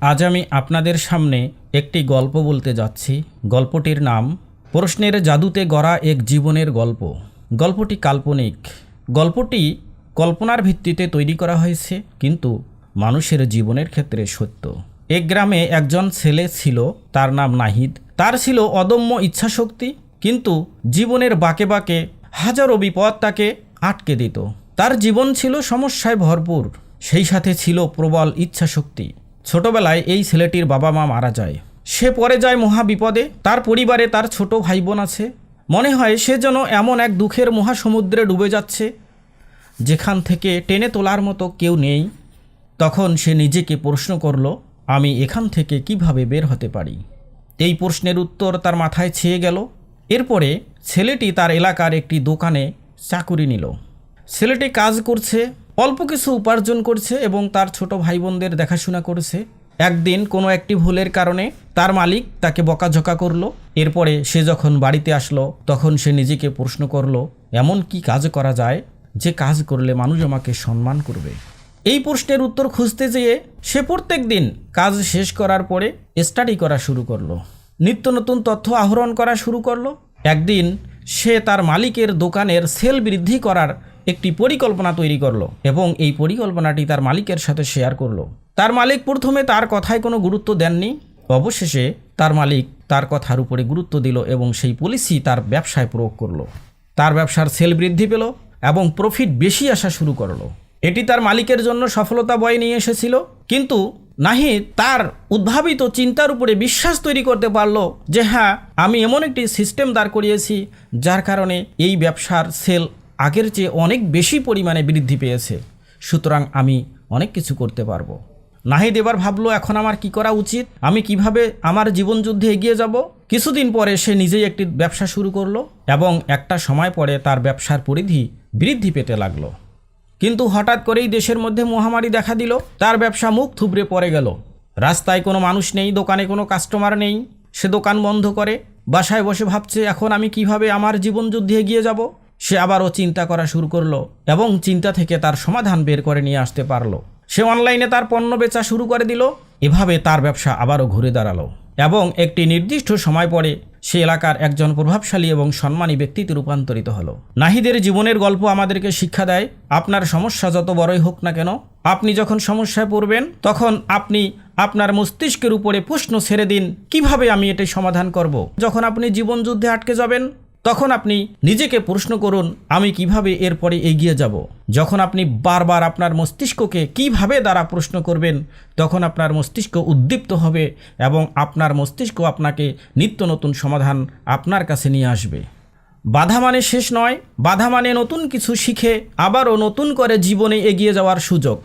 আজ আমি আপনাদের সামনে একটি গল্প বলতে যাচ্ছি। গল্পটির নাম, প্রশ্নের জাদুতে গড়া এক জীবনের গল্প। গল্পটি কাল্পনিক। গল্পটি কল্পনার ভিত্তিতে তৈরি করা হয়েছে, কিন্তু মানুষের জীবনের ক্ষেত্রে সত্য। এক গ্রামে একজন ছেলে ছিল, তার নাম নাহিদ। তার ছিল অদম্য ইচ্ছাশক্তি, কিন্তু জীবনের বাঁকে বাঁকে হাজারো বিপদ তাকে আটকে দিত। তার জীবন ছিল সমস্যায় ভরপুর, সেই সাথে ছিল প্রবল ইচ্ছাশক্তি। ছোটবেলায় এই ছেলেটির বাবা মা মারা যায়। সে পরে যায় মহা বিপদে তার পরিবারে তার ছোট ভাই বোন আছে। মনে হয় সে যেন এমন এক দুঃখের মহাসমুদ্রে ডুবে যাচ্ছে, যেখান থেকে টেনে তোলার মতো কেউ নেই। তখন সে নিজেকে প্রশ্ন করল, আমি এখান থেকে কীভাবে বের হতে পারি? এই প্রশ্নের উত্তর তার মাথায় ছেয়ে গেল। এরপরে ছেলেটি তার এলাকার একটি দোকানে চাকুরি নিল। ছেলেটি কাজ করছে অল্প কিছু উপার্জন করছে এবং তার ছোট ভাই বোনদের দেখাশোনা করছে। একদিন কোনো একটি ভুলের কারণে তার মালিক তাকে বকাঝকা করল। এরপরে সে যখন বাড়িতে আসলো, তখন সে নিজেকে প্রশ্ন করল, এমন কি কাজ করা যায়? যে কাজ করলে মানুষ আমাকে সম্মান করবে? এই প্রশ্নের উত্তর খুঁজতে যেয়ে সে প্রত্যেক দিন কাজ শেষ করার পরে স্টাডি করা শুরু করল। নিত্য নতুন তথ্য আহরণ করা শুরু করল। একদিন সে তার মালিকের দোকানের সেল বৃদ্ধি করার একটি পরিকল্পনা তৈরি করল এবং এই পরিকল্পনাটি তার মালিকের সাথে শেয়ার করল। তার মালিক প্রথমে তার কথায় কোনো গুরুত্ব দেননি। অবশেষে তার মালিক তার কথার উপরে গুরুত্ব দিল এবং সেই পলিসি তার ব্যবসায় প্রয়োগ করল। তার ব্যবসার সেল বৃদ্ধি পেল এবং প্রফিট বেশি আসা শুরু করল। এটি তার মালিকের জন্য সফলতা বয়ে নিয়ে এসেছিল। কিন্তু নাহিদ তার উদ্ভাবিত চিন্তার উপরে বিশ্বাস তৈরি করতে পারল যে হ্যাঁ আমি এমন একটি সিস্টেম দাঁড় করিয়েছি যার কারণে এই ব্যবসার সেল আগের চেয়ে অনেক বেশি পরিমাণে বৃদ্ধি পেয়েছে। সুতরাং আমি অনেক কিছু করতে পারব। নাহিদ এবার ভাবলো, এখন আমার কি করা উচিত? আমি কীভাবে আমার জীবন যুদ্ধে এগিয়ে যাব? কিছুদিন পরে সে নিজেই একটি ব্যবসা শুরু করল এবং একটা সময় পরে তার ব্যবসার পরিধি বৃদ্ধি পেতে লাগল। কিন্তু হঠাৎ করেই দেশের মধ্যে মহামারী দেখা দিল। তার ব্যবসা মুখ থুবড়ে পড়ে গেল। রাস্তায় কোনো মানুষ নেই, দোকানে কোনো কাস্টমার নেই। সে দোকান বন্ধ করে। বাসায় বসে ভাবছে, এখন আমি কীভাবে আমার জীবন যুদ্ধে এগিয়ে যাব? সে আবারও চিন্তা করা শুরু করল এবং চিন্তা থেকে তার সমাধান বের করে নিয়ে আসতে পারল। সে অনলাইনে তার পণ্য বেচা শুরু করে দিল। এভাবে তার ব্যবসা আবারও ঘুরে দাঁড়াল এবং একটি নির্দিষ্ট সময় পরে সে এলাকার একজন প্রভাবশালী এবং সম্মানী ব্যক্তিতে রূপান্তরিত হলো। নাহিদের জীবনের গল্প আমাদেরকে শিক্ষা দেয়, আপনার সমস্যা যত বড়ই হোক না কেন, আপনি যখন সমস্যায় পড়বেন, তখন আপনি আপনার মস্তিষ্কের উপরে প্রশ্ন ছেড়ে দিন, কীভাবে আমি এটাই সমাধান করব? যখন আপনি জীবনযুদ্ধে আটকে যাবেন তখন আপনি নিজেকে প্রশ্ন করুন, আমি কীভাবে এরপরে এগিয়ে যাব? যখন আপনি বারবার আপনার মস্তিষ্ককে কীভাবে দ্বারা প্রশ্ন করবেন, তখন আপনার মস্তিষ্ক উদ্দীপ্ত হবে এবং আপনার মস্তিষ্ক আপনাকে নিত্য নতুন সমাধান আপনার কাছে নিয়ে আসবে। বাধা মানে শেষ নয়, বাধা মানে নতুন কিছু শিখে আবারও নতুন করে জীবনে এগিয়ে যাওয়ার সুযোগ।